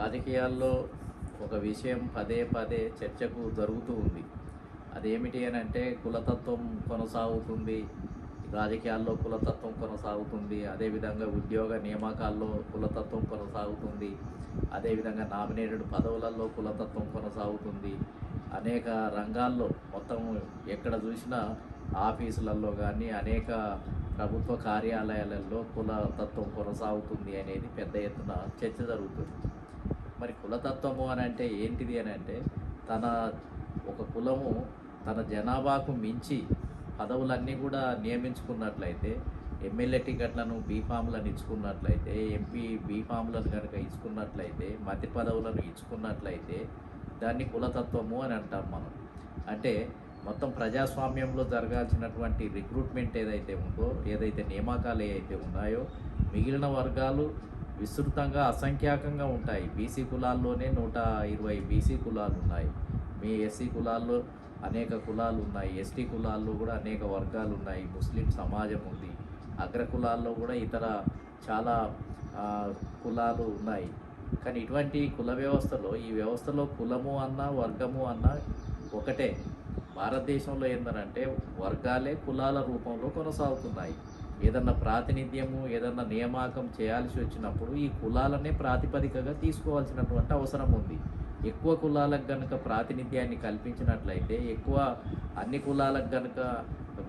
రాజకీయాల్లో ఒక విషయం పదే పదే చర్చకు జరుగుతూ ఉంది. అదేమిటి అని అంటే కులతత్వం కొనసాగుతుంది రాజకీయాల్లో కులతత్వం కొనసాగుతుంది అదేవిధంగా ఉద్యోగ నియామకాల్లో కులతత్వం కొనసాగుతుంది అదేవిధంగా నామినేటెడ్ పదవులలో కులతత్వం కొనసాగుతుంది. అనేక రంగాల్లో మొత్తం ఎక్కడ చూసినా ఆఫీసులలో కానీ అనేక ప్రభుత్వ కార్యాలయాలలో కులతత్వం కొనసాగుతుంది అనేది పెద్ద ఎత్తున చర్చ జరుగుతుంది. కులతత్వము అని అంటే ఏంటిది అని అంటే తన ఒక కులము తన జనాభాకు మించి పదవులన్నీ కూడా నియమించుకున్నట్లయితే ఎమ్మెల్యే టికెట్లను బీఫామ్లను ఇచ్చుకున్నట్లయితే ఎంపీ బీఫామ్లను కనుక ఇచ్చుకున్నట్లయితే మతి పదవులను ఇచ్చుకున్నట్లయితే దాన్ని కులతత్వము అని అంటాం మనం. అంటే మొత్తం ప్రజాస్వామ్యంలో జరగాల్సినటువంటి రిక్రూట్మెంట్ ఏదైతే ఉందో ఏదైతే నియామకాలు ఏవైతే ఉన్నాయో మిగిలిన వర్గాలు విస్తృతంగా అసంఖ్యాకంగా ఉంటాయి. బీసీ కులాల్లోనే నూట ఇరవై బీసీ కులాలు ఉన్నాయి. మీ ఎస్సీ కులాల్లో అనేక కులాలు ఉన్నాయి. ఎస్టీ కులాల్లో కూడా అనేక వర్గాలు ఉన్నాయి. ముస్లిం సమాజం ఉంది. అగ్ర కులాల్లో కూడా ఇతర చాలా కులాలు ఉన్నాయి. కానీ ఇటువంటి కుల వ్యవస్థలో ఈ వ్యవస్థలో కులము అన్న వర్గము అన్న ఒకటే. భారతదేశంలో ఏంటంటే వర్గాలే కులాల రూపంలో కొనసాగుతున్నాయి. ఏదన్నా ప్రాతినిధ్యము ఏదన్నా నియామకం చేయాల్సి వచ్చినప్పుడు ఈ కులాలనే ప్రాతిపదికగా తీసుకోవాల్సినటువంటి అవసరం ఉంది. ఎక్కువ కులాలకు గనక ప్రాతినిధ్యాన్ని కల్పించినట్లయితే ఎక్కువ అన్ని కులాలకు గనక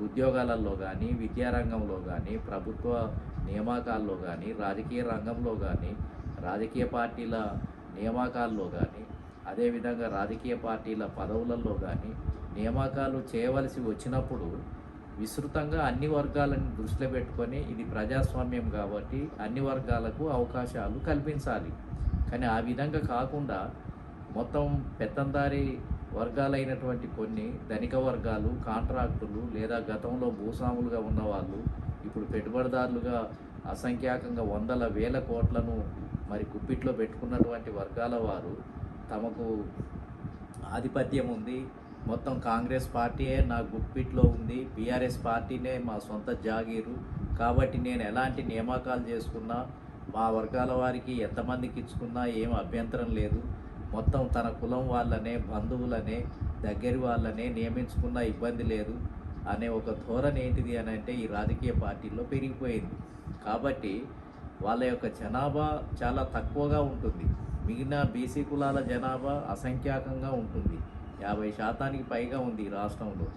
ఉద్యోగాలలో కానీ విద్యారంగంలో కానీ ప్రభుత్వ నియామకాల్లో కానీ రాజకీయ రంగంలో కానీ రాజకీయ పార్టీల నియామకాల్లో కానీ అదేవిధంగా రాజకీయ పార్టీల పదవులలో కానీ నియామకాలు చేయవలసి వచ్చినప్పుడు విస్తృతంగా అన్ని వర్గాలను దృష్టిలో పెట్టుకొని ఇది ప్రజాస్వామ్యం కాబట్టి అన్ని వర్గాలకు అవకాశాలు కల్పించాలి. కానీ ఆ విధంగా కాకుండా మొత్తం పెత్తందారి వర్గాలైనటువంటి కొన్ని ధనిక వర్గాలు కాంట్రాక్టులు లేదా గతంలో భూస్వాములుగా ఉన్నవాళ్ళు ఇప్పుడు పెట్టుబడిదారులుగా అసంఖ్యాకంగా వందల వేల కోట్లను మరి గుప్పిట్లో పెట్టుకున్నటువంటి వర్గాల వారు తమకు ఆధిపత్యం ఉంది. మొత్తం కాంగ్రెస్ పార్టీయే నా గుప్పిట్లో ఉంది. బీఆర్ఎస్ పార్టీనే మా సొంత జాగీరు. కాబట్టి నేను ఎలాంటి నియామకాలు చేసుకున్నా మా వర్గాల వారికి ఎంతమందికి ఇచ్చుకున్నా ఏం అభ్యంతరం లేదు. మొత్తం తన కులం వాళ్ళనే బంధువులనే దగ్గరి వాళ్ళనే నియమించుకున్న ఇబ్బంది లేదు. అనే ఒక ధోరణి ఏంటిది అని అంటే ఈ రాజకీయ పార్టీల్లో పెరిగిపోయింది. కాబట్టి వాళ్ళ యొక్క జనాభా చాలా తక్కువగా ఉంటుంది. మిగిలిన బీసీ కులాల జనాభా అసంఖ్యాకంగా ఉంటుంది. యాభై శాతానికి పైగా ఉంది ఈ రాష్ట్రంలో.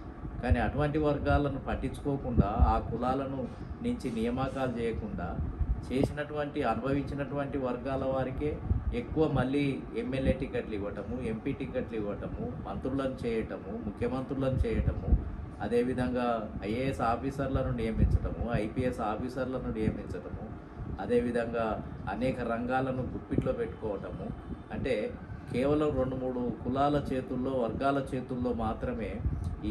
కానీ అటువంటి వర్గాలను పట్టించుకోకుండా ఆ కులాలను నుంచి నియామకాలు చేయకుండా చేసినటువంటి అనుభవించినటువంటి వర్గాల వారికే ఎక్కువ మళ్ళీ ఎమ్మెల్యే టికెట్లు ఇవ్వటము ఎంపీ టికెట్లు ఇవ్వటము మంత్రులను చేయటము ముఖ్యమంత్రులను చేయటము అదేవిధంగా ఐఏఎస్ ఆఫీసర్లను నియమించటము ఐపీఎస్ ఆఫీసర్లను నియమించటము అదేవిధంగా అనేక రంగాలను గుప్పిట్లో పెట్టుకోవటము. అంటే కేవలం రెండు మూడు కులాల చేతుల్లో వర్గాల చేతుల్లో మాత్రమే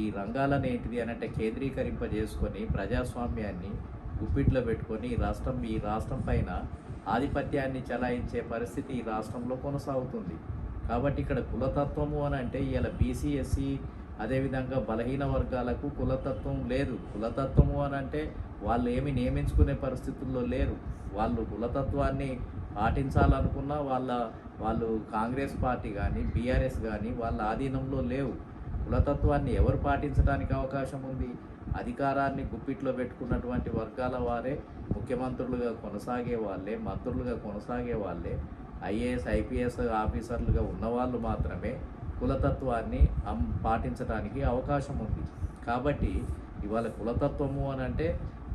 ఈ రంగాలనేటిది అనంటే అని అంటే కేంద్రీకరింపజేసుకొని ప్రజాస్వామ్యాన్ని గుప్పిట్లో పెట్టుకొని ఈ రాష్ట్రం ఈ రాష్ట్రం పైన ఆధిపత్యాన్ని చలాయించే పరిస్థితి ఈ రాష్ట్రంలో కొనసాగుతుంది. కాబట్టి ఇక్కడ కులతత్వము అని అంటే ఇలా బీసీ ఎస్సీ అదేవిధంగా బలహీన వర్గాలకు కులతత్వం లేదు. కులతత్వము అని అంటే వాళ్ళు ఏమి నియమించుకునే పరిస్థితుల్లో లేరు. వాళ్ళు కులతత్వాన్ని పాటించాలనుకున్నా వాళ్ళ వాళ్ళు కాంగ్రెస్ పార్టీ కానీ బీఆర్ఎస్ కానీ వాళ్ళ ఆధీనంలో లేవు. కులతత్వాన్ని ఎవరు పాటించడానికి అవకాశం ఉంది? అధికారాన్ని గుప్పిట్లో పెట్టుకున్నటువంటి వర్గాల వారే ముఖ్యమంత్రులుగా కొనసాగే వాళ్ళే మంత్రులుగా కొనసాగే వాళ్ళే. ఐఏఎస్ ఐపీఎస్ ఆఫీసర్లుగా ఉన్నవాళ్ళు మాత్రమే కులతత్వాన్ని పాటించడానికి అవకాశం ఉంది. కాబట్టి ఇవాళ కులతత్వము అని అంటే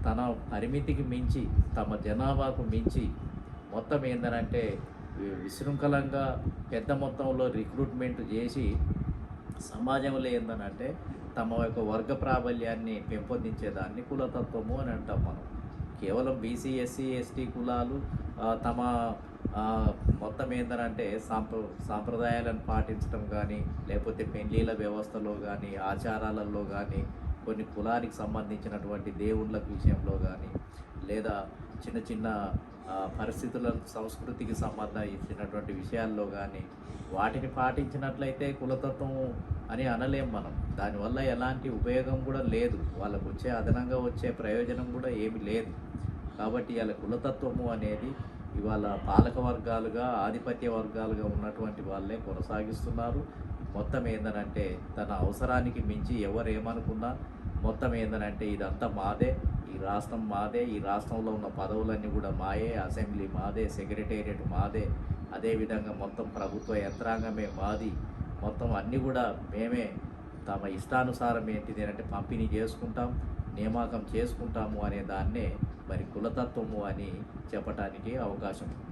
తన పరిమితికి మించి తమ జనాభాకు మించి మొత్తం ఏందనంటే వి- విశృంఖలంగా పెద్ద మొత్తంలో రిక్రూట్మెంట్ చేసి సమాజంలో ఏందనంటే తమ యొక్క వర్గ ప్రాబల్యాన్ని పెంపొందించేదాన్ని కులతత్వము అని అంటాం మనం. కేవలం బీసీ ఎస్సీ ఎస్టీ కులాలు తమ మొత్తం ఏంటంటే సాంప్ర సాంప్రదాయాలను పాటించడం కానీ లేకపోతే పెళ్ళిళ్ళ వ్యవస్థలో కానీ ఆచారాలలో కానీ కొన్ని కులానికి సంబంధించినటువంటి దేవుళ్ళ విషయంలో కానీ లేదా చిన్న చిన్న పరిస్థితుల సంస్కృతికి సంబంధించినటువంటి విషయాల్లో కానీ వాటిని పాటించినట్లయితే కులతత్వం అని అనలేం మనం. దానివల్ల ఎలాంటి ఉపయోగం కూడా లేదు. వాళ్ళకు వచ్చే అదనంగా వచ్చే ప్రయోజనం కూడా ఏమి లేదు. కాబట్టి వాళ్ళ కులతత్వము అనేది ఇవాళ పాలక వర్గాలుగా ఆధిపత్య వర్గాలుగా ఉన్నటువంటి వాళ్ళే కొనసాగిస్తున్నారు. మొత్తం ఏందనంటే తన అవసరానికి మించి ఎవరు ఏమనుకున్నా మొత్తం ఏందనంటే ఇదంతా మాదే ఈ రాష్ట్రం మాదే ఈ రాష్ట్రంలో ఉన్న పదవులన్నీ కూడా మాయే అసెంబ్లీ మాదే సెక్రటేరియట్ మాదే అదేవిధంగా మొత్తం ప్రభుత్వ యంత్రాంగమే మాది మొత్తం అన్నీ కూడా మేమే తమ ఇష్టానుసారం ఏంటిది అంటే పంపిణీ చేసుకుంటాం నియామకం చేసుకుంటాము అనే దాన్నే మరి కులతత్వము అని చెప్పటానికి అవకాశం. ఉంది